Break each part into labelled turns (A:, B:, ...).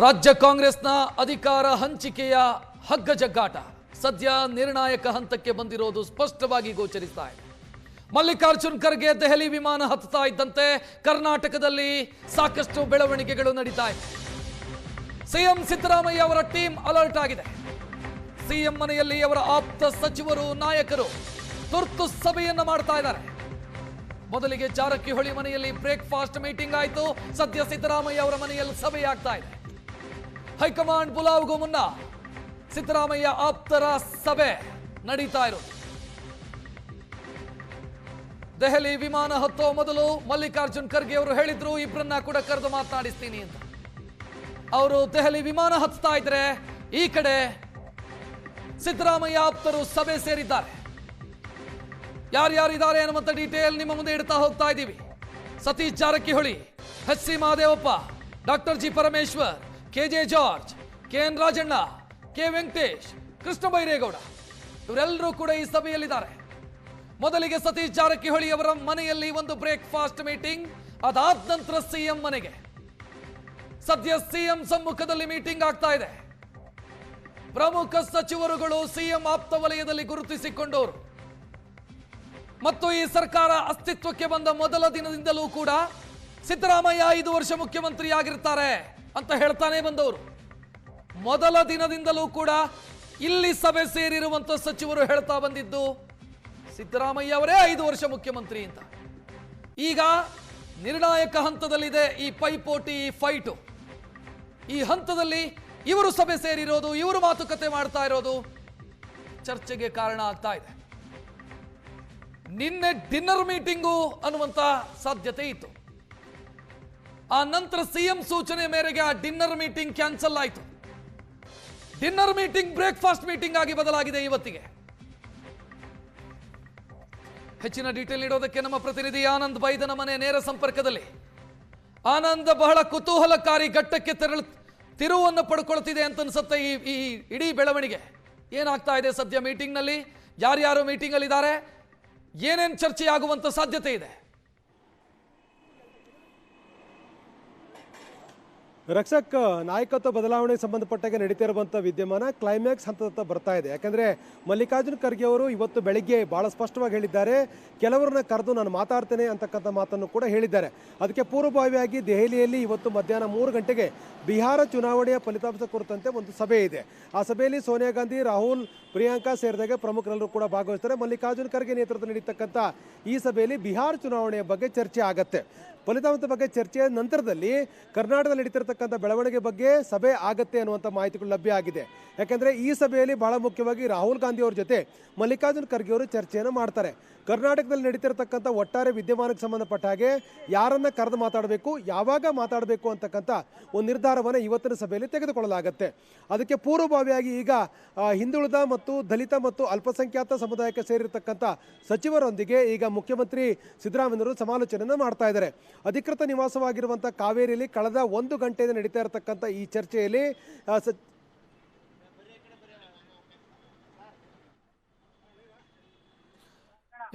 A: ರಾಜ್ಯ ಕಾಂಗ್ರೆಸ್ನ ಅಧಿಕಾರ ಹಂಚಿಕೆಯ ಹಗ್ಗ ಜಗ್ಗಾಟ. ಸದ್ಯ ನಿರ್ಣಾಯಕ ಹಂತಕ್ಕೆ ಬಂದಿರೋದು ಸ್ಪಷ್ಟವಾಗಿ ಗೋಚರಿಸ್ತಾ ಇದೆ. ಮಲ್ಲಿಕಾರ್ಜುನ್ ಖರ್ಗೆ ದೆಹಲಿ ವಿಮಾನ ಹತ್ತುತ್ತಾ ಇದ್ದಂತೆ ಕರ್ನಾಟಕದಲ್ಲಿ ಸಾಕಷ್ಟು ಬೆಳವಣಿಗೆಗಳು ನಡೀತಾ ಇದೆ. ಸಿಎಂ ಸಿದ್ದರಾಮಯ್ಯ ಅವರ ಟೀಮ್ ಅಲರ್ಟ್ ಆಗಿದೆ. ಸಿಎಂ ಮನೆಯಲ್ಲಿ ಅವರ ಆಪ್ತ ಸಚಿವರು ನಾಯಕರು ತುರ್ತು ಸಭೆಯನ್ನು ಮಾಡ್ತಾ ಇದ್ದಾರೆ. ಮೊದಲಿಗೆ ಜಾರಕಿಹೊಳಿ ಮನೆಯಲ್ಲಿ ಬ್ರೇಕ್ಫಾಸ್ಟ್ ಮೀಟಿಂಗ್ ಆಯಿತು. ಸದ್ಯ ಸಿದ್ದರಾಮಯ್ಯ ಅವರ ಮನೆಯಲ್ಲಿ ಸಭೆ ಆಗ್ತಾ ಇದೆ. ಹೈಕಮಾಂಡ್ ಬುಲಾವ್ಗೂ ಮುನ್ನ ಸಿದ್ದರಾಮಯ್ಯ ಆಪ್ತರ ಸಭೆ ನಡೀತಾ ಇರೋದು. ದೆಹಲಿ ವಿಮಾನ ಹತ್ತೋ ಮೊದಲು ಮಲ್ಲಿಕಾರ್ಜುನ್ ಖರ್ಗೆ ಅವರು ಹೇಳಿದ್ರು ಇಬ್ಬರನ್ನ ಕೂಡ ಕರೆದು ಮಾತನಾಡಿಸ್ತೀನಿ ಅಂತ. ಅವರು ದೆಹಲಿ ವಿಮಾನ ಹತ್ತಾ ಇದ್ರೆ ಈ ಕಡೆ ಸಿದ್ದರಾಮಯ್ಯ ಆಪ್ತರು ಸಭೆ ಸೇರಿದ್ದಾರೆ. ಯಾರ್ಯಾರಿದ್ದಾರೆ ಅನ್ನುವಂಥ ಡೀಟೇಲ್ ನಿಮ್ಮ ಮುಂದೆ ಇಡ್ತಾ ಹೋಗ್ತಾ ಇದ್ದೀವಿ. Satish Jarkiholi, H C Mahadevappa, doctor G Parameshwar K J George K N Rajanna, K. Venkatesh, Krishna Byregowda, ಇವರೆಲ್ಲರೂ ಕೂಡ ಈ ಸಭೆಯಲ್ಲಿದ್ದಾರೆ. ಮೊದಲಿಗೆ ಸತೀಶ್ ಜಾರಕಿಹೊಳಿ ಅವರ ಮನೆಯಲ್ಲಿ ಒಂದು ಬ್ರೇಕ್ಫಾಸ್ಟ್ ಮೀಟಿಂಗ್, ಅದಾದ ನಂತರ ಸಿಎಂ ಮನೆಗೆ. ಸದ್ಯ ಸಿಎಂ ಸಮ್ಮುಖದಲ್ಲಿ ಮೀಟಿಂಗ್ ಆಗ್ತಾ ಇದೆ. ಪ್ರಮುಖ ಸಚಿವರುಗಳು ಸಿಎಂ ಆಪ್ತ ವಲಯದಲ್ಲಿ ಗುರುತಿಸಿಕೊಂಡವರು. ಮತ್ತು ಈ ಸರ್ಕಾರ ಅಸ್ತಿತ್ವಕ್ಕೆ ಬಂದ ಮೊದಲ ದಿನದಿಂದಲೂ ಕೂಡ ಸಿದ್ದರಾಮಯ್ಯ ಐದು ವರ್ಷ ಮುಖ್ಯಮಂತ್ರಿ ಆಗಿರ್ತಾರೆ ಅಂತ ಹೇಳ್ತಾನೆ ಬಂದವರು. ಮೊದಲ ದಿನದಿಂದಲೂ ಕೂಡ ಇಲ್ಲಿ ಸಭೆ ಸೇರಿರುವಂತ ಸಚಿವರು ಹೇಳ್ತಾ ಬಂದಿದ್ದು ಸಿದ್ದರಾಮಯ್ಯ ಅವರೇ ಐದು ವರ್ಷ ಮುಖ್ಯಮಂತ್ರಿ ಅಂತ. ಈಗ ನಿರ್ಣಾಯಕ ಹಂತದಲ್ಲಿದೆ ಈ ಪೈಪೋಟಿ, ಈ ಫೈಟು. ಈ ಹಂತದಲ್ಲಿ ಇವರು ಸಭೆ ಸೇರಿರೋದು, ಇವರು ಮಾತುಕತೆ ಮಾಡ್ತಾ ಇರೋದು ಚರ್ಚೆಗೆ ಕಾರಣ ಆಗ್ತಾ ಇದೆ. ನಿನ್ನೆ ಡಿನ್ನರ್ ಮೀಟಿಂಗು ಅನ್ನುವಂತ ಸಾಧ್ಯತೆ ಇತ್ತು. ಆ ನಂತರ ಸಿಎಂ ಸೂಚನೆ ಮೇರೆಗೆ ಆ ಡಿನ್ನರ್ ಮೀಟಿಂಗ್ ಕ್ಯಾನ್ಸಲ್ ಆಯಿತು. ಡಿನ್ನರ್ ಮೀಟಿಂಗ್, ಬ್ರೇಕ್ಫಾಸ್ಟ್ ಮೀಟಿಂಗ್ ಆಗಿ ಬದಲಾಗಿದೆ ಇವತ್ತಿಗೆ. ಹೆಚ್ಚಿನ ಡೀಟೇಲ್ ನೀಡೋದಕ್ಕೆ ನಮ್ಮ ಪ್ರತಿನಿಧಿ ಆನಂದ್ ಬೈದನ ಮನೆ ನೇರ ಸಂಪರ್ಕದಲ್ಲಿ. ಆನಂದ್ ಬಹಳ ಕುತೂಹಲಕಾರಿ ಘಟ್ಟಕ್ಕೆ ತೆರಳು, ತಿರುವನ್ನು ಪಡ್ಕೊಳ್ತಿದೆ ಅಂತ ಅನ್ಸುತ್ತೆ ಈ ಈ ಇಡೀ ಬೆಳವಣಿಗೆ. ಏನಾಗ್ತಾ ಇದೆ ಸದ್ಯ ಮೀಟಿಂಗ್ನಲ್ಲಿ? ಯಾರ್ಯಾರು ಮೀಟಿಂಗಲ್ಲಿದ್ದಾರೆ? ಏನೇನು ಚರ್ಚೆ ಆಗುವಂತ ಸಾಧ್ಯತೆ ಇದೆ?
B: ರಕ್ಷಕ್ ನಾಯಕತ್ವ ಬದಲಾವಣೆಗೆ ಸಂಬಂಧಪಟ್ಟಾಗ ನಡೀತಾ ಇರುವಂಥ ವಿದ್ಯಮಾನ ಕ್ಲೈಮ್ಯಾಕ್ಸ್ ಹಂತದತ್ತ ಬರ್ತಾ ಇದೆ. ಯಾಕಂದರೆ ಮಲ್ಲಿಕಾರ್ಜುನ್ ಖರ್ಗೆ ಅವರು ಇವತ್ತು ಬೆಳಿಗ್ಗೆ ಭಾಳ ಸ್ಪಷ್ಟವಾಗಿ ಹೇಳಿದ್ದಾರೆ. ಕೆಲವರನ್ನ ಕರೆದು ನಾನು ಮಾತಾಡ್ತೇನೆ ಅಂತಕ್ಕಂಥ ಮಾತನ್ನು ಕೂಡ ಹೇಳಿದ್ದಾರೆ. ಅದಕ್ಕೆ ಪೂರ್ವಭಾವಿಯಾಗಿ ದೆಹಲಿಯಲ್ಲಿ ಇವತ್ತು ಮಧ್ಯಾಹ್ನ ಮೂರು ಗಂಟೆಗೆ ಬಿಹಾರ ಚುನಾವಣೆಯ ಫಲಿತಾಂಶ ಕುರಿತಂತೆ ಒಂದು ಸಭೆ ಇದೆ. ಆ ಸಭೆಯಲ್ಲಿ ಸೋನಿಯಾ ಗಾಂಧಿ, ರಾಹುಲ್, ಪ್ರಿಯಾಂಕಾ ಸೇರಿದಾಗ ಪ್ರಮುಖರೆಲ್ಲರೂ ಕೂಡ ಭಾಗವಹಿಸ್ತಾರೆ. ಮಲ್ಲಿಕಾರ್ಜುನ್ ಖರ್ಗೆ ನೇತೃತ್ವ ನಡೀತಕ್ಕಂಥ ಈ ಸಭೆಯಲ್ಲಿ ಬಿಹಾರ ಚುನಾವಣೆಯ ಬಗ್ಗೆ ಚರ್ಚೆ ಆಗತ್ತೆ. ಫಲಿತಾಂಶದ ಬಗ್ಗೆ ಚರ್ಚೆಯ ನಂತರದಲ್ಲಿ ಕರ್ನಾಟಕದಲ್ಲಿ ನಡೀತಿರ್ತಕ್ಕಂಥ ಬೆಳವಣಿಗೆ ಬಗ್ಗೆ ಸಭೆ ಆಗತ್ತೆ ಅನ್ನುವಂಥ ಮಾಹಿತಿಗಳು ಲಭ್ಯ ಆಗಿದೆ. ಯಾಕೆಂದರೆ ಈ ಸಭೆಯಲ್ಲಿ ಬಹಳ ಮುಖ್ಯವಾಗಿ ರಾಹುಲ್ ಗಾಂಧಿ ಅವರ ಜೊತೆ ಮಲ್ಲಿಕಾರ್ಜುನ್ ಖರ್ಗೆ ಅವರು ಚರ್ಚೆಯನ್ನು ಮಾಡ್ತಾರೆ. ಕರ್ನಾಟಕದಲ್ಲಿ ನಡೀತಿರ್ತಕ್ಕಂಥ ಒಟ್ಟಾರೆ ವಿದ್ಯಮಾನಕ್ಕೆ ಸಂಬಂಧಪಟ್ಟ ಹಾಗೆ ಯಾರನ್ನು ಕರೆದು ಮಾತಾಡಬೇಕು, ಯಾವಾಗ ಮಾತಾಡಬೇಕು ಅಂತಕ್ಕಂಥ ಒಂದು ನಿರ್ಧಾರವನ್ನು ಇವತ್ತಿನ ಸಭೆಯಲ್ಲಿ ತೆಗೆದುಕೊಳ್ಳಲಾಗುತ್ತೆ. ಅದಕ್ಕೆ ಪೂರ್ವಭಾವಿಯಾಗಿ ಈಗ ಹಿಂದುಳಿದ ಮತ್ತು ದಲಿತ ಮತ್ತು ಅಲ್ಪಸಂಖ್ಯಾತ ಸಮುದಾಯಕ್ಕೆ ಸೇರಿರ್ತಕ್ಕಂಥ ಸಚಿವರೊಂದಿಗೆ ಈಗ ಮುಖ್ಯಮಂತ್ರಿ ಸಿದ್ದರಾಮಯ್ಯವರು ಸಮಾಲೋಚನೆಯನ್ನು ಮಾಡ್ತಾ ಇದ್ದಾರೆ. ಅಧಿಕೃತ ನಿವಾಸವಾಗಿರುವಂಥ ಕಾವೇರಿಯಲ್ಲಿ ಕಳೆದ ಒಂದು ಗಂಟೆಯಿಂದ ನಡೀತಾ ಇರತಕ್ಕಂಥ ಈ ಚರ್ಚೆಯಲ್ಲಿ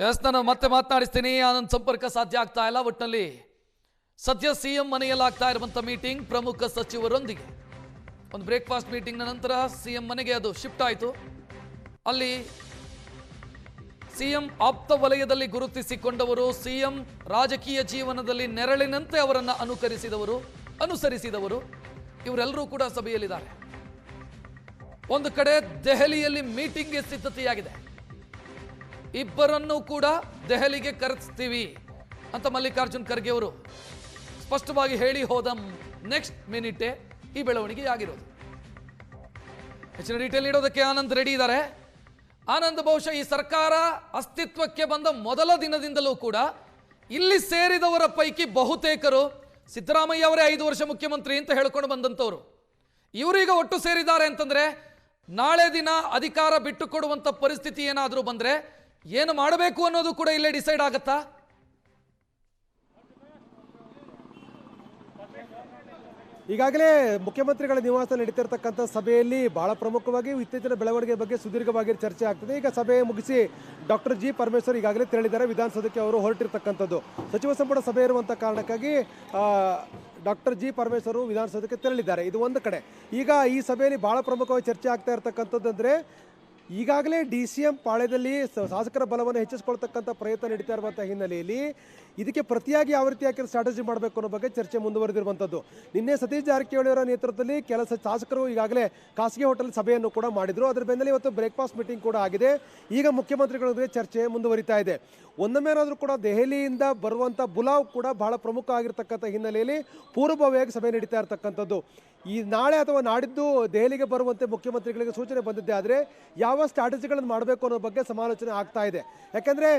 A: ಎಸ್ ನಾನು ಮತ್ತೆ ಮಾತನಾಡಿಸ್ತೀನಿ. ಆನಂದ್ ಸಂಪರ್ಕ ಸಾಧ್ಯ ಆಗ್ತಾ ಇಲ್ಲ ಒಟ್ಟಿನಲ್ಲಿ ಸದ್ಯ ಸಿಎಂ ಮನೆಯಲ್ಲಾಗ್ತಾ ಇರುವಂತ ಮೀಟಿಂಗ್ ಪ್ರಮುಖ ಸಚಿವರೊಂದಿಗೆ. ಒಂದು ಬ್ರೇಕ್ಫಾಸ್ಟ್ ಮೀಟಿಂಗ್ನ ನಂತರ ಸಿಎಂ ಮನೆಗೆ ಅದು ಶಿಫ್ಟ್ ಆಯಿತು. ಅಲ್ಲಿ ಸಿಎಂ ಆಪ್ತ ವಲಯದಲ್ಲಿ ಗುರುತಿಸಿಕೊಂಡವರು ಸಿಎಂ ರಾಜಕೀಯ ಜೀವನದಲ್ಲಿ ನೆರಳಿನಂತೆ ಅವರನ್ನು ಅನುಕರಿಸಿದವರು, ಅನುಸರಿಸಿದವರು, ಇವರೆಲ್ಲರೂ ಕೂಡ ಸಭೆಯಲ್ಲಿದ್ದಾರೆ. ಒಂದು ಕಡೆ ದೆಹಲಿಯಲ್ಲಿ ಮೀಟಿಂಗ್ಗೆ ಸಿದ್ಧತೆಯಾಗಿದೆ. ಇಬ್ಬರನ್ನು ಕೂಡ ದೆಹಲಿಗೆ ಕರೆಸ್ತೀವಿ ಅಂತ ಮಲ್ಲಿಕಾರ್ಜುನ್ ಖರ್ಗೆ ಅವರು ಸ್ಪಷ್ಟವಾಗಿ ಹೇಳಿ ಹೋದ ನೆಕ್ಸ್ಟ್ ಮಿನಿಟೇ ಈ ಬೆಳವಣಿಗೆ ಆಗಿರೋದು. ಹೆಚ್ಚಿನ ಡೀಟೇಲ್ ನೀಡೋದಕ್ಕೆ ಆನಂದ್ ರೆಡಿ ಇದ್ದಾರೆ. ಆನಂದ್ ಬಹುಶಃ ಈ ಸರ್ಕಾರ ಅಸ್ತಿತ್ವಕ್ಕೆ ಬಂದ ಮೊದಲ ದಿನದಿಂದಲೂ ಕೂಡ ಇಲ್ಲಿ ಸೇರಿದವರ ಪೈಕಿ ಬಹುತೇಕರು ಸಿದ್ದರಾಮಯ್ಯ ಅವರೇ ಐದು ವರ್ಷ ಮುಖ್ಯಮಂತ್ರಿ ಅಂತ ಹೇಳ್ಕೊಂಡು ಬಂದಂಥವ್ರು. ಇವರೀಗ ಒಟ್ಟು ಸೇರಿದ್ದಾರೆ ಅಂತಂದರೆ ನಾಳೆ ದಿನ ಅಧಿಕಾರ ಬಿಟ್ಟುಕೊಡುವಂಥ ಪರಿಸ್ಥಿತಿ ಏನಾದರೂ ಬಂದರೆ ಏನು ಮಾಡಬೇಕು ಅನ್ನೋದು ಕೂಡ ಇಲ್ಲೇ ಡಿಸೈಡ್ ಆಗತ್ತಾ?
B: ಈಗಾಗಲೇ ಮುಖ್ಯಮಂತ್ರಿಗಳ ನಿವಾಸ ನಡೀತಿರ್ತಕ್ಕಂಥ ಸಭೆಯಲ್ಲಿ ಬಹಳ ಪ್ರಮುಖವಾಗಿ ಇತ್ತೀಚಿನ ಬೆಳವಣಿಗೆ ಬಗ್ಗೆ ಸುದೀರ್ಘವಾಗಿ ಚರ್ಚೆ ಆಗ್ತದೆ. ಈಗ ಸಭೆ ಮುಗಿಸಿ ಡಾಕ್ಟರ್ ಜಿ ಪರಮೇಶ್ವರ್ ಈಗಾಗಲೇ ತೆರಳಿದ್ದಾರೆ. ವಿಧಾನಸೌಧಕ್ಕೆ ಅವರು ಹೊರಟಿರ್ತಕ್ಕಂಥದ್ದು. ಸಚಿವ ಸಂಪುಟ ಸಭೆ ಇರುವಂಥ ಕಾರಣಕ್ಕಾಗಿ ಡಾಕ್ಟರ್ ಜಿ ಪರಮೇಶ್ವರು ವಿಧಾನಸೌಧಕ್ಕೆ ತೆರಳಿದ್ದಾರೆ. ಇದು ಒಂದು ಕಡೆ. ಈಗ ಈ ಸಭೆಯಲ್ಲಿ ಬಹಳ ಪ್ರಮುಖವಾಗಿ ಚರ್ಚೆ ಆಗ್ತಾ ಇರತಕ್ಕಂಥದ್ದು ಅಂದರೆ ಈಗಾಗಲೇ ಡಿ ಸಿ ಎಂ ಪಾಳ್ಯದಲ್ಲಿ ಶಾಸಕರ ಬಲವನ್ನು ಹೆಚ್ಚಿಸಿಕೊಳ್ತಕ್ಕಂಥ ಪ್ರಯತ್ನ ನಡೀತಾ ಇರುವಂಥ ಹಿನ್ನೆಲೆಯಲ್ಲಿ ಇದಕ್ಕೆ ಪ್ರತಿಯಾಗಿ ಯಾವ ರೀತಿಯಾಗಿ ಸ್ಟ್ರಾಟಜಿ ಮಾಡಬೇಕು ಅನ್ನೋ ಬಗ್ಗೆ ಚರ್ಚೆ ಮುಂದುವರೆದಿರುವಂಥದ್ದು. ನಿನ್ನೆ ಸತೀಶ್ ಜಾರಕಿಹೊಳಿ ಅವರ ನೇತೃತ್ವದಲ್ಲಿ ಕೆಲಸ ಶಾಸಕರು ಈಗಾಗಲೇ ಖಾಸಗಿ ಹೋಟೆಲ್ ಸಭೆಯನ್ನು ಕೂಡ ಮಾಡಿದರು. ಅದರ ಬೆನ್ನಲ್ಲಿ ಇವತ್ತು ಬ್ರೇಕ್ಫಾಸ್ಟ್ ಮೀಟಿಂಗ್ ಕೂಡ ಆಗಿದೆ. ಈಗ ಮುಖ್ಯಮಂತ್ರಿಗಳೊಂದಿಗೆ ಚರ್ಚೆ ಮುಂದುವರಿತಾ ಇದೆ. ಒಂದೊಮ್ಮೆನಾದರೂ ಕೂಡ ದೆಹಲಿಯಿಂದ ಬರುವಂಥ ಬುಲಾವ್ ಕೂಡ ಬಹಳ ಪ್ರಮುಖ ಆಗಿರ್ತಕ್ಕಂಥ ಹಿನ್ನೆಲೆಯಲ್ಲಿ ಪೂರ್ವಭಾವಿಯಾಗಿ ಸಭೆ ನಡೀತಾ ಇರತಕ್ಕಂಥದ್ದು. ಈ ನಾಳೆ ಅಥವಾ ನಾಡಿದ್ದು ದೆಹಲಿಗೆ ಬರುವಂತೆ ಮುಖ್ಯಮಂತ್ರಿಗಳಿಗೆ ಸೂಚನೆ ಬಂದಿದ್ದೆ ಆದರೆ ಯಾವ ಸ್ಟ್ರಾಟಜಿಗಳನ್ನು ಮಾಡಬೇಕು ಅನ್ನೋ ಬಗ್ಗೆ ಸಮಾಲೋಚನೆ ಆಗ್ತಾ ಇದೆ. ಯಾಕಂದ್ರೆ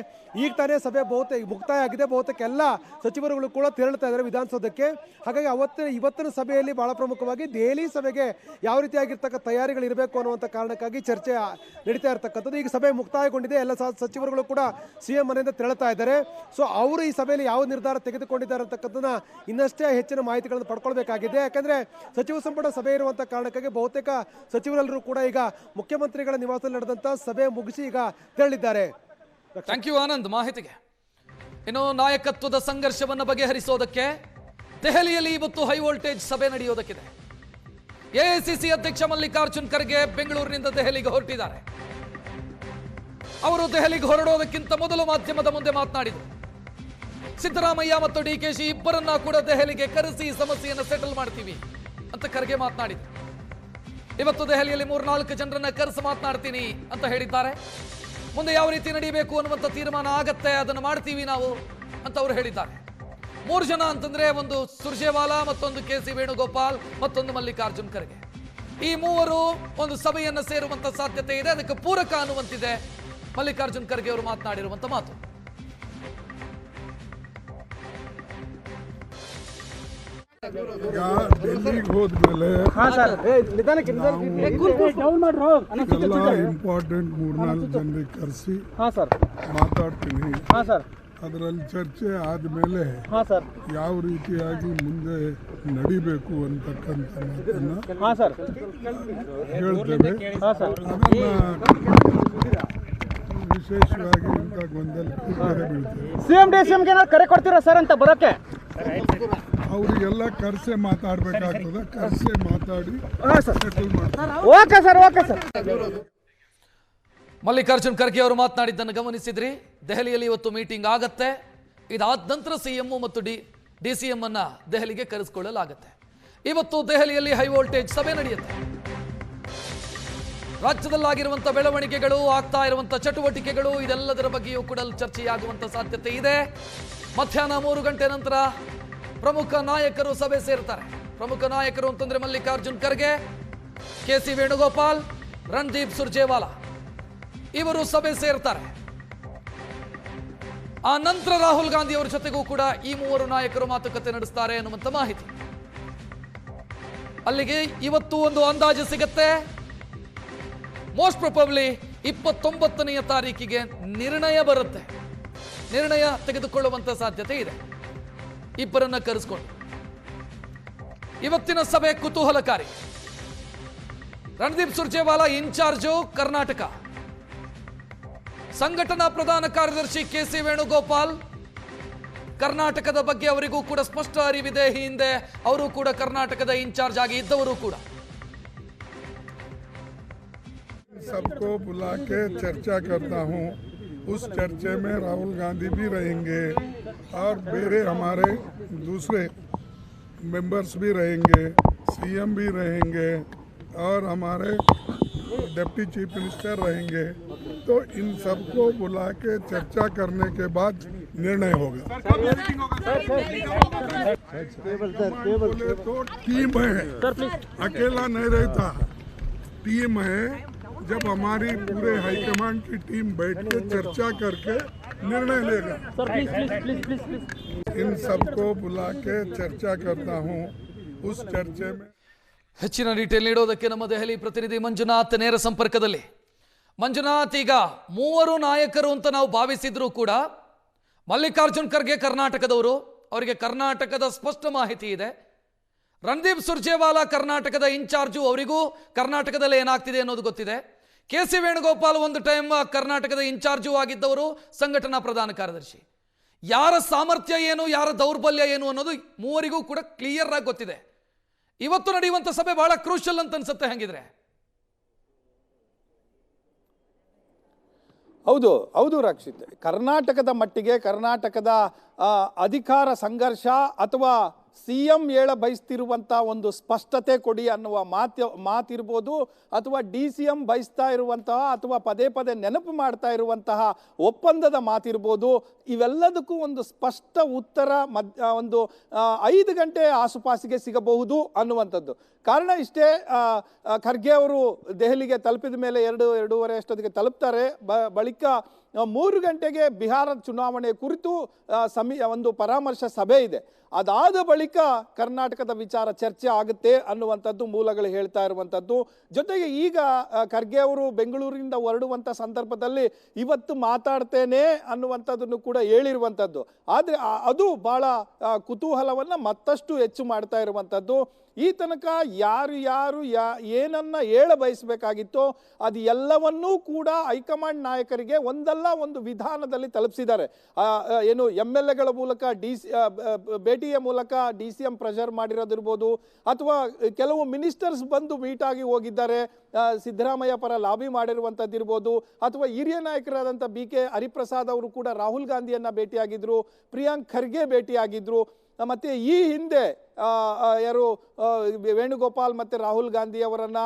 B: ಈಗ ತಾನೇ ಸಭೆ ಬಹುತೇಕ ಮುಕ್ತಾಯ ಆಗಿದೆ. ಬಹುತೇಕ ಎಲ್ಲ ಸಚಿವರುಗಳು ಕೂಡ ತೆರಳುತ್ತಾ ಇದ್ದಾರೆ ವಿಧಾನಸೌಧಕ್ಕೆ. ಹಾಗಾಗಿ ಅವತ್ತಿನ, ಇವತ್ತಿನ ಸಭೆಯಲ್ಲಿ ಬಹಳ ಪ್ರಮುಖವಾಗಿ ದೆಹಲಿ ಸಭೆಗೆ ಯಾವ ರೀತಿಯಾಗಿರ್ತಕ್ಕ ತಯಾರಿಗಳು ಇರಬೇಕು ಅನ್ನುವಂಥ ಕಾರಣಕ್ಕಾಗಿ ಚರ್ಚೆ ನಡೀತಾ ಇರತಕ್ಕಂಥದ್ದು. ಈಗ ಸಭೆ ಮುಕ್ತಾಯಗೊಂಡಿದೆ. ಎಲ್ಲ ಸಚಿವರುಗಳು ಕೂಡ ಸಿ ಎಂ ಮನೆಯಿಂದ ತೆರಳುತ್ತಾ ಇದ್ದಾರೆ. ಸೊ ಅವರು ಈ ಸಭೆಯಲ್ಲಿ ಯಾವ ನಿರ್ಧಾರ ತೆಗೆದುಕೊಂಡಿದ್ದಾರೆ ಅಂತಕ್ಕಂಥದ್ದನ್ನ ಇನ್ನಷ್ಟೇ ಹೆಚ್ಚಿನ ಮಾಹಿತಿಗಳನ್ನು ಪಡ್ಕೊಳ್ಬೇಕಾಗಿದೆ. ಯಾಕಂದ್ರೆ ಸಚಿವ ಸಂಪುಟ ಸಭೆ ಇರುವಂಥ ಕಾರಣಕ್ಕಾಗಿ ಬಹುತೇಕ ಸಚಿವರೆಲ್ಲರೂ ಕೂಡ ಈಗ ಮುಖ್ಯಮಂತ್ರಿಗಳ ನಡೆದಂಥ ಸಭೆ ಮುಗಿಸಿ ಈಗ ತೆರಳಿದ್ದಾರೆ.
A: ಥ್ಯಾಂಕ್ ಯು ಆನಂದ್ ಮಾಹಿತಿಗೆ. ಇನ್ನು ನಾಯಕತ್ವದ ಸಂಘರ್ಷವನ್ನು ಬಗೆಹರಿಸೋದಕ್ಕೆ ದೆಹಲಿಯಲ್ಲಿ ಇವತ್ತು ಹೈ ವೋಲ್ಟೇಜ್ ಸಭೆ ನಡೆಯೋದಕ್ಕಿದೆ. ಎಐಸಿಸಿ ಅಧ್ಯಕ್ಷ ಮಲ್ಲಿಕಾರ್ಜುನ್ ಖರ್ಗೆ ಬೆಂಗಳೂರಿನಿಂದ ದೆಹಲಿಗೆ ಹೊರಟಿದ್ದಾರೆ. ಅವರು ದೆಹಲಿಗೆ ಹೊರಡೋದಕ್ಕಿಂತ ಮೊದಲು ಮಾಧ್ಯಮದ ಮುಂದೆ ಮಾತನಾಡಿದರು. ಸಿದ್ದರಾಮಯ್ಯ ಮತ್ತು ಡಿ ಕೆ ಶಿ ಇಬ್ಬರನ್ನ ಕೂಡ ದೆಹಲಿಗೆ ಕರೆಸಿ ಸಮಸ್ಯೆಯನ್ನು ಸೆಟಲ್ ಮಾಡ್ತೀವಿ ಅಂತ ಖರ್ಗೆ ಮಾತನಾಡಿದರು. ಇವತ್ತು ದೆಹಲಿಯಲ್ಲಿ ಮೂರ್ನಾಲ್ಕು ಜನರನ್ನ ಕರೆಸಿ ಮಾತನಾಡ್ತೀನಿ ಅಂತ ಹೇಳಿದ್ದಾರೆ. ಮುಂದೆ ಯಾವ ರೀತಿ ನಡೀಬೇಕು ಅನ್ನುವಂಥ ತೀರ್ಮಾನ ಆಗತ್ತೆ ಅದನ್ನು ಮಾಡ್ತೀವಿ ನಾವು ಅಂತ ಅವರು ಹೇಳಿದ್ದಾರೆ. ಮೂರು ಜನ ಅಂತಂದ್ರೆ ಒಂದು ಸುರ್ಜೇವಾಲಾ, ಮತ್ತೊಂದು ಕೆ ಸಿ ವೇಣುಗೋಪಾಲ್, ಮತ್ತೊಂದು ಮಲ್ಲಿಕಾರ್ಜುನ್ ಖರ್ಗೆ. ಈ ಮೂವರು ಒಂದು ಸಭೆಯನ್ನು ಸೇರುವಂತ ಸಾಧ್ಯತೆ ಇದೆ. ಅದಕ್ಕೆ ಪೂರಕ ಅನ್ನುವಂತಿದೆ ಮಲ್ಲಿಕಾರ್ಜುನ್ ಖರ್ಗೆ ಅವರು ಮಾತನಾಡಿರುವಂತ ಮಾತು.
C: ಈಗ ಡೆಲ್ಲಿಗೆ ಹೋದ್ಮೇಲೆ ಎಲ್ಲ ಇಂಪಾರ್ಟೆಂಟ್ ಮೂರ್ನಾಲ್ಕು ಜನರಿಗೆ ಕರೆಸಿ ಮಾತಾಡ್ತೀನಿ. ಅದರಲ್ಲಿ ಚರ್ಚೆ ಆದಮೇಲೆ ಯಾವ ರೀತಿಯಾಗಿ ಮುಂದೆ ನಡಿಬೇಕು ಅಂತಕ್ಕಂಥ ಹೇಳ್ತೇವೆ ವಿಶೇಷವಾಗಿ ಇಂಥ
D: ಗೊಂದಲ ಕರೆ ಕೊಡ್ತೀರಾ ಸರ್ ಅಂತ ಬರೋಕ್ಕೆ?
C: ಅವರಿಗೆಲ್ಲ ಕರೆಸೆ ಮಾತಾಡ್ಬೇಕಾಗ್ತದೆ. ಕರೆಸೆ ಮಾತಾಡಿ ಸೆಟಲ್ ಮಾಡ್ತಾರೆ
D: okay sir okay sir.
A: Mallikarjun Kharge ಅವರು ಮಾತನಾಡಿದ್ದನ್ನು ಗಮನಿಸಿದ್ರಿ. ದೆಹಲಿಯಲ್ಲಿ ಇವತ್ತು ಮೀಟಿಂಗ್ ಆಗತ್ತೆ. ಇದಾದ ನಂತರ ಸಿಎಂ ಮತ್ತು ಡಿ ಡಿ ಸಿ ಎಂ ಅನ್ನ ದೆಹಲಿಗೆ ಕರೆಸಿಕೊಳ್ಳಲಾಗುತ್ತೆ. ಇವತ್ತು ದೆಹಲಿಯಲ್ಲಿ ಹೈ ವೋಲ್ಟೇಜ್ ಸಭೆ ನಡೆಯುತ್ತೆ. ರಾಜ್ಯದಲ್ಲಾಗಿರುವಂಥ ಬೆಳವಣಿಗೆಗಳು, ಆಗ್ತಾ ಇರುವಂಥ ಚಟುವಟಿಕೆಗಳು, ಇದೆಲ್ಲದರ ಬಗ್ಗೆಯೂ ಕೂಡ ಚರ್ಚೆಯಾಗುವಂತ ಸಾಧ್ಯತೆ ಇದೆ. ಮಧ್ಯಾಹ್ನ ಮೂರು ಗಂಟೆ ನಂತರ ಪ್ರಮುಖ ನಾಯಕರು ಸಭೆ ಸೇರ್ತಾರೆ. ಪ್ರಮುಖ ನಾಯಕರು ಅಂತಂದ್ರೆ ಮಲ್ಲಿಕಾರ್ಜುನ್ ಖರ್ಗೆ ಕೆ ಸಿ ವೇಣುಗೋಪಾಲ್, ರಣದೀಪ್ ಸುರ್ಜೇವಾಲಾ. ಇವರು ಸಭೆ ಸೇರ್ತಾರೆ. ಆ ನಂತರ ರಾಹುಲ್ ಗಾಂಧಿ ಅವರ ಜೊತೆಗೂ ಕೂಡ ಈ ಮೂವರು ನಾಯಕರು ಮಾತುಕತೆ ನಡೆಸ್ತಾರೆ ಅನ್ನುವಂಥ ಮಾಹಿತಿ. ಅಲ್ಲಿಗೆ ಇವತ್ತು ಒಂದು ಅಂದಾಜು ಸಿಗತ್ತೆ. ಮೋಸ್ಟ್ ಪ್ರೊಬಬ್ಲಿ ಇಪ್ಪತ್ತೊಂಬತ್ತನೆಯ ತಾರೀಕಿಗೆ ನಿರ್ಣಯ ಬರುತ್ತೆ. ನಿರ್ಣಯ ತೆಗೆದುಕೊಳ್ಳುವಂತ ಸಾಧ್ಯತೆ ಇದೆ. ಇಬ್ಬರನ್ನ ಕರೆಸ್ಕೊಂಡು ಇವತ್ತಿನ ಸಭೆ ಕುತೂಹಲಕಾರಿ. Randeep Surjewala in charge Karnataka. ಸಂಘಟನಾ ಪ್ರಧಾನ ಕಾರ್ಯದರ್ಶಿ ಕೆ ಸಿ ವೇಣುಗೋಪಾಲ್. ಕರ್ನಾಟಕದ ಬಗ್ಗೆ ಅವರಿಗೂ ಕೂಡ ಸ್ಪಷ್ಟ ಅರಿವಿದೆ. ಹಿಂದೆ ಅವರು ಕೂಡ ಕರ್ನಾಟಕದ ಇನ್ಚಾರ್ಜ್ ಆಗಿ ಇದ್ದವರು ಕೂಡ.
C: सबको बुला के चर्चा करता हूँ उस चर्चे में राहुल गांधी भी रहेंगे और मेरे हमारे दूसरे मेंबर्स भी रहेंगे सीएम भी रहेंगे और हमारे डिप्टी चीफ मिनिस्टर रहेंगे तो इन सबको बुला के चर्चा करने के बाद निर्णय होगा तो टीम है अकेला नहीं रहता टीम है जब हमारी पूरे हाईकमांड की टीम बैठ के चर्चा करके निर्णय लेगा
D: sir please please please please please
C: इन सबको बुला के चर्चा करता हूँ उस चर्चे में
A: ಹೆಚ್ಚಿನ ಡೀಟೇಲ್ ನೀಡೋದಕ್ಕೆ ನಮ್ಮ ದೆಹಲಿ ಪ್ರತಿನಿಧಿ ಮಂಜುನಾಥ್ ನೇರ ಸಂಪರ್ಕದಲ್ಲಿ ಮಂಜುನಾಥ್ ಈಗ ಮೂವರು ನಾಯಕರು ಅಂತ ನಾವು ಭಾವಿಸಿದ್ರು ಕೂಡ ಮಲ್ಲಿಕಾರ್ಜುನ್ ಖರ್ಗೆ ಕರ್ನಾಟಕದವರು ಅವರಿಗೆ ಕರ್ನಾಟಕದ ಸ್ಪಷ್ಟ ಮಾಹಿತಿ ಇದೆ ರಣದೀಪ್ ಸುರ್ಜೇವಾಲಾ ಕರ್ನಾಟಕದ ಇನ್ಚಾರ್ಜು ಅವರಿಗೂ ಕರ್ನಾಟಕದಲ್ಲಿ ಏನಾಗ್ತಿದೆ ಅನ್ನೋದು ಗೊತ್ತಿದೆ ಕೆ ಸಿ ವೇಣುಗೋಪಾಲ್ ಒಂದು ಟೈಮ್ ಕರ್ನಾಟಕದ ಇನ್ಚಾರ್ಜು ಆಗಿದ್ದವರು ಸಂಘಟನಾ ಪ್ರಧಾನ ಕಾರ್ಯದರ್ಶಿ. ಯಾರ ಸಾಮರ್ಥ್ಯ ಏನು, ಯಾರ ದೌರ್ಬಲ್ಯ ಏನು ಅನ್ನೋದು ಮೂವರಿಗೂ ಕೂಡ ಕ್ಲಿಯರ್ ಆಗಿ ಗೊತ್ತಿದೆ. ಇವತ್ತು ನಡೆಯುವಂಥ ಸಭೆ ಬಹಳ ಕ್ರೂಷಲ್ ಅಂತ ಅನ್ಸುತ್ತೆ ಹಂಗಿದ್ರೆ?
E: ಹೌದು ಹೌದು ರಕ್ಷಿತ್ ಕರ್ನಾಟಕದ ಮಟ್ಟಿಗೆ ಕರ್ನಾಟಕದ ಅಧಿಕಾರ ಸಂಘರ್ಷ ಅಥವಾ ಸಿ ಎಂ ಹೇಳ ಬಯಸ್ತಿರುವಂಥ ಒಂದು ಸ್ಪಷ್ಟತೆ ಕೊಡಿ ಅನ್ನುವ ಮಾತು ಮಾತಿರ್ಬೋದು, ಅಥವಾ ಡಿ ಸಿ ಎಂ ಬಯಸ್ತಾ ಇರುವಂತಹ, ಅಥವಾ ಪದೇ ಪದೇ ನೆನಪು ಮಾಡ್ತಾ ಇರುವಂತಹ ಒಪ್ಪಂದದ ಮಾತಿರ್ಬೋದು, ಇವೆಲ್ಲದಕ್ಕೂ ಒಂದು ಸ್ಪಷ್ಟ ಉತ್ತರ ಮದ್ ಒಂದು ಐದು ಗಂಟೆ ಆಸುಪಾಸಿಗೆ ಸಿಗಬಹುದು ಅನ್ನುವಂಥದ್ದು. ಕಾರಣ ಇಷ್ಟೇ ಖರ್ಗೆ ಅವರು ದೆಹಲಿಗೆ ತಲುಪಿದ ಮೇಲೆ ಎರಡು, ಎರಡೂವರೆ ಅಷ್ಟೊತ್ತಿಗೆ ತಲುಪ್ತಾರೆ. ಬ, ಬಳಿಕ ಮೂರು ಗಂಟೆಗೆ ಬಿಹಾರದ ಚುನಾವಣೆ ಕುರಿತು ಸಮಿ, ಒಂದು ಪರಾಮರ್ಶ ಸಭೆ ಇದೆ. ಅದಾದ ಬಳಿಕ ಕರ್ನಾಟಕದ ವಿಚಾರ ಚರ್ಚೆ ಆಗುತ್ತೆ ಅನ್ನುವಂಥದ್ದು ಮೂಲಗಳು ಹೇಳ್ತಾ ಇರುವಂಥದ್ದು. ಜೊತೆಗೆ ಈಗ ಖರ್ಗೆ ಅವರು ಬೆಂಗಳೂರಿನಿಂದ ಹೊರಡುವಂಥ ಸಂದರ್ಭದಲ್ಲಿ ಇವತ್ತು ಮಾತಾಡ್ತೇನೆ ಅನ್ನುವಂಥದ್ದನ್ನು ಕೂಡ ಹೇಳಿರುವಂಥದ್ದು. ಆದರೆ ಅದು ಭಾಳ ಕುತೂಹಲವನ್ನ ಮತ್ತಷ್ಟು ಹೆಚ್ಚು ಮಾಡ್ತಾ ಇರುವಂಥದ್ದು. ಈ ತನಕ ಯಾರು ಯಾರು ಯಾ ಏನನ್ನ ಹೇಳ ಬಯಸಬೇಕಾಗಿತ್ತೋ ಅದು ಎಲ್ಲವನ್ನೂ ಕೂಡ ಹೈಕಮಾಂಡ್ ನಾಯಕರಿಗೆ ಒಂದಲ್ಲ ಒಂದು ವಿಧಾನದಲ್ಲಿ ತಲುಪಿಸಿದ್ದಾರೆ. ಏನು ಎಂ ಎಲ್ ಎಗಳ ಮೂಲಕ ಡಿ ಸಿ ಭೇಟಿಯ ಮೂಲಕ ಡಿ ಸಿ ಎಂ ಪ್ರೆಷರ್ ಮಾಡಿರೋದಿರ್ಬೋದು ಅಥವಾ ಕೆಲವು ಮಿನಿಸ್ಟರ್ಸ್ ಬಂದು ಮೀಟ್ ಆಗಿ ಹೋಗಿದ್ದಾರೆ. ಸಿದ್ದರಾಮಯ್ಯ ಪರ ಲಾಬಿ ಮಾಡಿರುವಂಥದ್ದಿರ್ಬೋದು ಅಥವಾ ಹಿರಿಯ ನಾಯಕರಾದಂಥ ಬಿ ಕೆ ಹರಿಪ್ರಸಾದ್ ಅವರು ಕೂಡ ರಾಹುಲ್ ಗಾಂಧಿಯನ್ನ ಭೇಟಿಯಾಗಿದ್ರು ಪ್ರಿಯಾಂಕ್ ಖರ್ಗೆ ಭೇಟಿಯಾಗಿದ್ರು. ಆ, ಮತ್ತೆ ಈ ಹಿಂದೆ ಯಾರು ವೇಣುಗೋಪಾಲ್ ಮತ್ತು ರಾಹುಲ್ ಗಾಂಧಿ ಅವರನ್ನು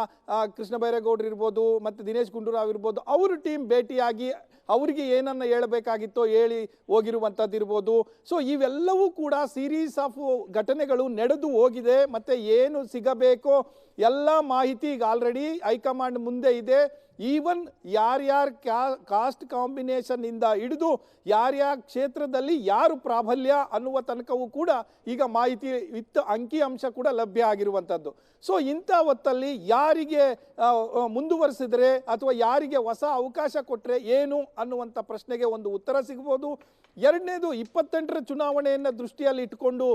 E: ಕೃಷ್ಣ ಬೈರೇಗೌಡರು ಇರ್ಬೋದು, ಮತ್ತು ದಿನೇಶ್ ಗುಂಡೂರಾವ್ ಇರ್ಬೋದು, ಅವ್ರ ಟೀಮ್ ಭೇಟಿಯಾಗಿ ಅವರಿಗೆ ಏನನ್ನ ಹೇಳಬೇಕಾಗಿತ್ತೋ ಹೇಳಿ ಹೋಗಿರುವಂಥದ್ದು ಇರ್ಬೋದು. ಸೊ ಇವೆಲ್ಲವೂ ಕೂಡ ಸೀರೀಸ್ ಆಫ್ ಘಟನೆಗಳು ನಡೆದು ಹೋಗಿದೆ. ಮತ್ತು ಏನು ಸಿಗಬೇಕೋ ಎಲ್ಲ ಮಾಹಿತಿ ಈಗ ಆಲ್ರೆಡಿ ಹೈಕಮಾಂಡ್ ಮುಂದೆ ಇದೆ. ಈವನ್ ಯಾರ್ಯಾರ ಕ್ಯಾ ಕಾಸ್ಟ್ ಕಾಂಬಿನೇಷನ್ ಇಂದ ಹಿಡಿದು ಯಾರ್ಯಾರ ಕ್ಷೇತ್ರದಲ್ಲಿ ಯಾರು ಪ್ರಾಬಲ್ಯ ಅನ್ನುವ ತನಕವೂ ಕೂಡ ಈಗ ಮಾಹಿತಿ ವಿತ್ ಅಂಕಿ ಅಂಶ ಕೂಡ ಲಭ್ಯ ಆಗಿರುವಂಥದ್ದು. ಸೊ ಇಂಥ ಹೊತ್ತಲ್ಲಿ ಯಾರಿಗೆ ಆ, ಅಥವಾ ಯಾರಿಗೆ ಹೊಸ ಅವಕಾಶ ಕೊಟ್ಟರೆ ಏನು ಅನ್ನುವಂಥ ಪ್ರಶ್ನೆಗೆ ಒಂದು ಉತ್ತರ ಸಿಗ್ಬೋದು. ಎರಡನೇದು ಇಪ್ಪತ್ತೆಂಟರ ಚುನಾವಣೆಯನ್ನು ದೃಷ್ಟಿಯಲ್ಲಿ ಇಟ್ಕೊಂಡು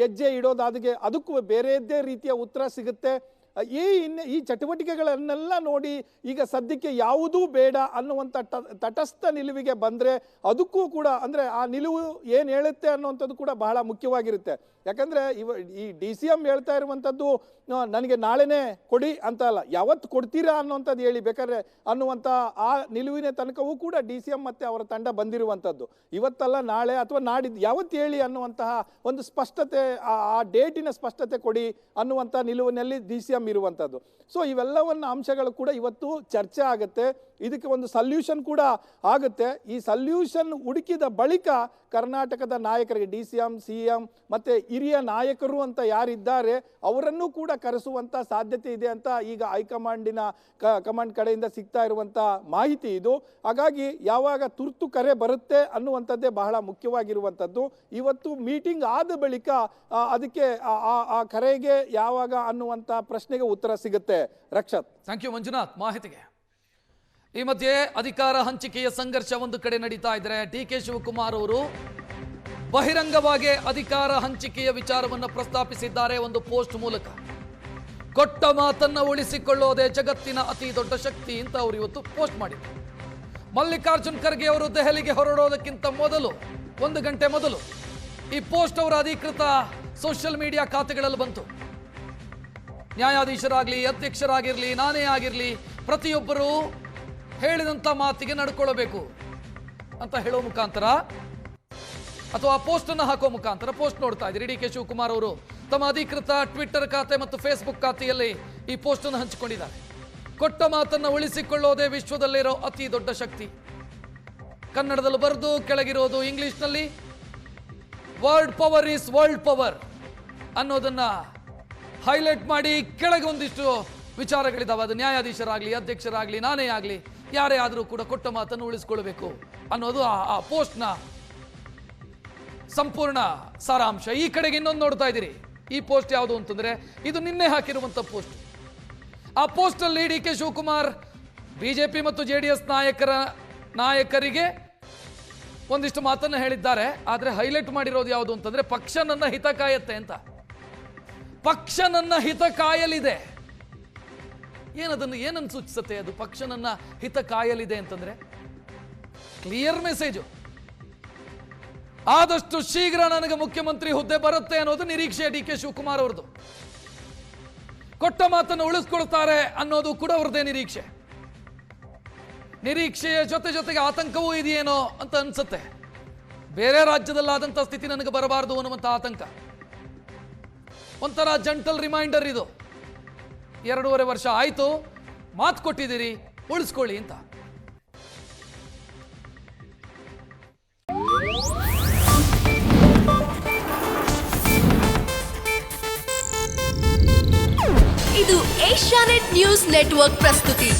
E: ಹೆಜ್ಜೆ ಇಡೋದಾದಗೆ ಅದಕ್ಕೂ ಬೇರೆಯದ್ದೇ ರೀತಿಯ ಉತ್ತರ ಸಿಗುತ್ತೆ. ಈ ಇನ್ನು ಈ ಚಟುವಟಿಕೆಗಳನ್ನೆಲ್ಲ ನೋಡಿ ಈಗ ಸದ್ಯಕ್ಕೆ ಯಾವುದೂ ಬೇಡ ಅನ್ನುವಂಥ ತಟಸ್ಥ ನಿಲುವಿಗೆ ಬಂದರೆ ಅದಕ್ಕೂ ಕೂಡ ಅಂದರೆ ಆ ನಿಲುವು ಏನು ಹೇಳುತ್ತೆ ಅನ್ನುವಂಥದ್ದು ಕೂಡ ಬಹಳ ಮುಖ್ಯವಾಗಿರುತ್ತೆ. ಯಾಕಂದರೆ ಇವ ಈ ಡಿ ಸಿ ಎಂ ಹೇಳ್ತಾ ಇರುವಂಥದ್ದು ನನಗೆ ನಾಳೆನೇ ಕೊಡಿ ಅಂತ ಅಲ್ಲ, ಯಾವತ್ತು ಕೊಡ್ತೀರಾ ಅನ್ನುವಂಥದ್ದು ಹೇಳಿ, ಬೇಕಾದ್ರೆ ಅನ್ನುವಂಥ ಆ ನಿಲುವಿನ ತನಕವೂ ಕೂಡ ಡಿ ಸಿ ಎಂ ಮತ್ತು ಅವರ ತಂಡ ಬಂದಿರುವಂಥದ್ದು. ಇವತ್ತಲ್ಲ ನಾಳೆ ಅಥವಾ ನಾಡಿದ್ದು, ಯಾವತ್ತು ಹೇಳಿ ಅನ್ನುವಂತಹ ಒಂದು ಸ್ಪಷ್ಟತೆ, ಆ ಡೇಟಿನ ಸ್ಪಷ್ಟತೆ ಕೊಡಿ ಅನ್ನುವಂಥ ನಿಲುವಿನಲ್ಲಿ ಡಿ ಸಿ ಎಂ ಇರುವಂಥದ್ದು. ಸೊ ಇವೆಲ್ಲವನ್ನ ಅಂಶಗಳು ಕೂಡ ಇವತ್ತು ಚರ್ಚೆ ಆಗುತ್ತೆ. ಇದಕ್ಕೆ ಒಂದು ಸಲ್ಯೂಷನ್ ಕೂಡ ಆಗುತ್ತೆ. ಈ ಸಲ್ಯೂಷನ್ ಹುಡುಕಿದ ಬಳಿಕ ಕರ್ನಾಟಕದ ನಾಯಕರಿಗೆ D C M C M ಮತ್ತು ಹಿರಿಯ ನಾಯಕರು ಅಂತ ಯಾರಿದ್ದಾರೆ ಅವರನ್ನು ಕೂಡ ಕರೆಸುವಂಥ ಸಾಧ್ಯತೆ ಇದೆ ಅಂತ ಈಗ ಹೈಕಮಾಂಡಿನ ಕಮಾಂಡ್ ಕಡೆಯಿಂದ ಸಿಗ್ತಾ ಇರುವಂಥ ಮಾಹಿತಿ ಇದು. ಹಾಗಾಗಿ ಯಾವಾಗ ತುರ್ತು ಕರೆ ಬರುತ್ತೆ ಅನ್ನುವಂಥದ್ದೇ ಬಹಳ ಮುಖ್ಯವಾಗಿರುವಂಥದ್ದು. ಇವತ್ತು ಮೀಟಿಂಗ್ ಆದ ಬಳಿಕ ಅದಕ್ಕೆ, ಆ ಕರೆಗೆ ಯಾವಾಗ ಅನ್ನುವಂಥ ಪ್ರಶ್ನೆಗೆ ಉತ್ತರ ಸಿಗುತ್ತೆ. ರಕ್ಷತ್.
A: Thank you Manjunath. ಮಾಹಿತಿಗೆ. ಈ ಮಧ್ಯೆ ಅಧಿಕಾರ ಹಂಚಿಕೆಯ ಸಂಘರ್ಷ ಒಂದು ಕಡೆ ನಡೀತಾ ಇದ್ರೆ ಡಿ ಕೆ ಶಿವಕುಮಾರ್ ಅವರು ಬಹಿರಂಗವಾಗಿ ಅಧಿಕಾರ ಹಂಚಿಕೆಯ ವಿಚಾರವನ್ನು ಪ್ರಸ್ತಾಪಿಸಿದ್ದಾರೆ ಒಂದು ಪೋಸ್ಟ್ ಮೂಲಕ. ಕೊಟ್ಟ ಮಾತನ್ನ ಉಳಿಸಿಕೊಳ್ಳೋದೇ ಜಗತ್ತಿನ ಅತಿ ದೊಡ್ಡ ಶಕ್ತಿ ಅಂತ ಅವರು ಇವತ್ತು ಪೋಸ್ಟ್ ಮಾಡಿದ್ದಾರೆ ಮಲ್ಲಿಕಾರ್ಜುನ್ ಖರ್ಗೆ ಅವರು ದೆಹಲಿಗೆ ಹೊರಡೋದಕ್ಕಿಂತ ಮೊದಲು, ಒಂದು ಗಂಟೆ ಮೊದಲು ಈ ಪೋಸ್ಟ್ ಅವರ ಅಧಿಕೃತ ಸೋಷಿಯಲ್ ಮೀಡಿಯಾ ಖಾತೆಗಳಲ್ಲಿ ಬಂತು. ನ್ಯಾಯಾಧೀಶರಾಗಲಿ, ಅಧ್ಯಕ್ಷರಾಗಿರಲಿ, ನಾನೇ ಆಗಿರಲಿ, ಪ್ರತಿಯೊಬ್ಬರು ಹೇಳಿದಂಥ ಮಾತಿಗೆ ನಡ್ಕೊಳ್ಳಬೇಕು ಅಂತ ಹೇಳೋ ಮುಖಾಂತರ ಅಥವಾ ಪೋಸ್ಟ್ ಅನ್ನು ಹಾಕೋ ಮುಖಾಂತರ ಪೋಸ್ಟ್ ನೋಡ್ತಾ ಇದ್ದೀರಿ. ಡಿ ಕೆ ಶಿವಕುಮಾರ್ ಅವರು ತಮ್ಮ ಅಧಿಕೃತ ಟ್ವಿಟ್ಟರ್ ಖಾತೆ ಮತ್ತು ಫೇಸ್ಬುಕ್ ಖಾತೆಯಲ್ಲಿ ಈ ಪೋಸ್ಟ್ ಅನ್ನು ಹಂಚಿಕೊಂಡಿದ್ದಾರೆ. ಕೊಟ್ಟ ಮಾತನ್ನು ಉಳಿಸಿಕೊಳ್ಳೋದೇ ವಿಶ್ವದಲ್ಲಿರೋ ಅತಿ ದೊಡ್ಡ ಶಕ್ತಿ. ಕನ್ನಡದಲ್ಲಿ ಬರೆದು ಕೆಳಗಿರೋದು ಇಂಗ್ಲಿಷ್ನಲ್ಲಿ world power is world power ಅನ್ನೋದನ್ನ ಹೈಲೈಟ್ ಮಾಡಿ ಕೆಳಗೆ ಒಂದಿಷ್ಟು ವಿಚಾರಗಳಿದಾವೆ. ಅದು ನ್ಯಾಯಾಧೀಶರಾಗಲಿ, ಅಧ್ಯಕ್ಷರಾಗಲಿ, ನಾನೇ ಆಗಲಿ, ಯಾರೇ ಆದರೂ ಕೂಡ ಕೊಟ್ಟ ಮಾತನ್ನು ಉಳಿಸ್ಕೊಳ್ಬೇಕು ಅನ್ನೋದು ಆ- ಆ ಪೋಸ್ಟ್ನ ಸಂಪೂರ್ಣ ಸಾರಾಂಶ. ಈ ಕಡೆಗೆ ಇನ್ನೊಂದು ನೋಡ್ತಾ ಇದ್ದೀರಿ. ಈ ಪೋಸ್ಟ್ ಯಾವುದು ಅಂತಂದರೆ, ಇದು ನಿನ್ನೆ ಹಾಕಿರುವಂಥ ಪೋಸ್ಟ್. ಆ ಪೋಸ್ಟಲ್ಲಿ ಡಿ ಕೆ ಶಿವಕುಮಾರ್, ಬಿಜೆಪಿ ಮತ್ತು ಜೆ ಡಿ ಎಸ್ ನಾಯಕರ, ನಾಯಕರಿಗೆ ಒಂದಿಷ್ಟು ಮಾತನ್ನು ಹೇಳಿದ್ದಾರೆ. ಆದರೆ ಹೈಲೈಟ್ ಮಾಡಿರೋದು ಯಾವುದು ಅಂತಂದರೆ, ಪಕ್ಷ ನನ್ನ ಹಿತ ಕಾಯತ್ತೆ ಅಂತ. ಪಕ್ಷ ನನ್ನ ಹಿತ ಕಾಯಲಿದೆ. ಏನದನ್ನು ಏನನ್ನು ಸೂಚಿಸುತ್ತೆ? ಅದು ಪಕ್ಷನನ್ನ ಹಿತ ಕಾಯಲಿದೆ ಅಂತಂದ್ರೆ ಕ್ಲಿಯರ್ ಮೆಸೇಜು ಆದಷ್ಟು ಶೀಘ್ರ ನನಗೆ ಮುಖ್ಯಮಂತ್ರಿ ಹುದ್ದೆ ಬರುತ್ತೆ ಅನ್ನೋದು ನಿರೀಕ್ಷೆ ಡಿ ಕೆ ಶಿವಕುಮಾರ್ ಅವ್ರದ್ದು. ಕೊಟ್ಟ ಮಾತನ್ನು ಉಳಿಸ್ಕೊಳ್ತಾರೆ ಅನ್ನೋದು ಕೂಡ ಅವ್ರದ್ದೇ ನಿರೀಕ್ಷೆ. ನಿರೀಕ್ಷೆಯ ಜೊತೆ ಜೊತೆಗೆ ಆತಂಕವೂ ಇದೆಯೇನೋ ಅಂತ ಅನ್ಸುತ್ತೆ. ಬೇರೆ ರಾಜ್ಯದಲ್ಲಾದಂಥ ಸ್ಥಿತಿ ನನಗೆ ಬರಬಾರದು ಅನ್ನುವಂಥ ಆತಂಕ. ಒಂಥರ ಜಂಟಲ್ ರಿಮೈಂಡರ್ ಇದು. ಎರಡೂವರೆ ವರ್ಷ ಆಯಿತು. ಮಾತು ಕೊಟ್ಟಿದ್ದೀರಿ ಉಳಿಸ್ಕೊಳ್ಳಿ ಅಂತ.
F: ಇದು ಏಷ್ಯಾನೆಟ್ ನ್ಯೂಸ್ ನೆಟ್ವರ್ಕ್ ಪ್ರಸ್ತುತಿ.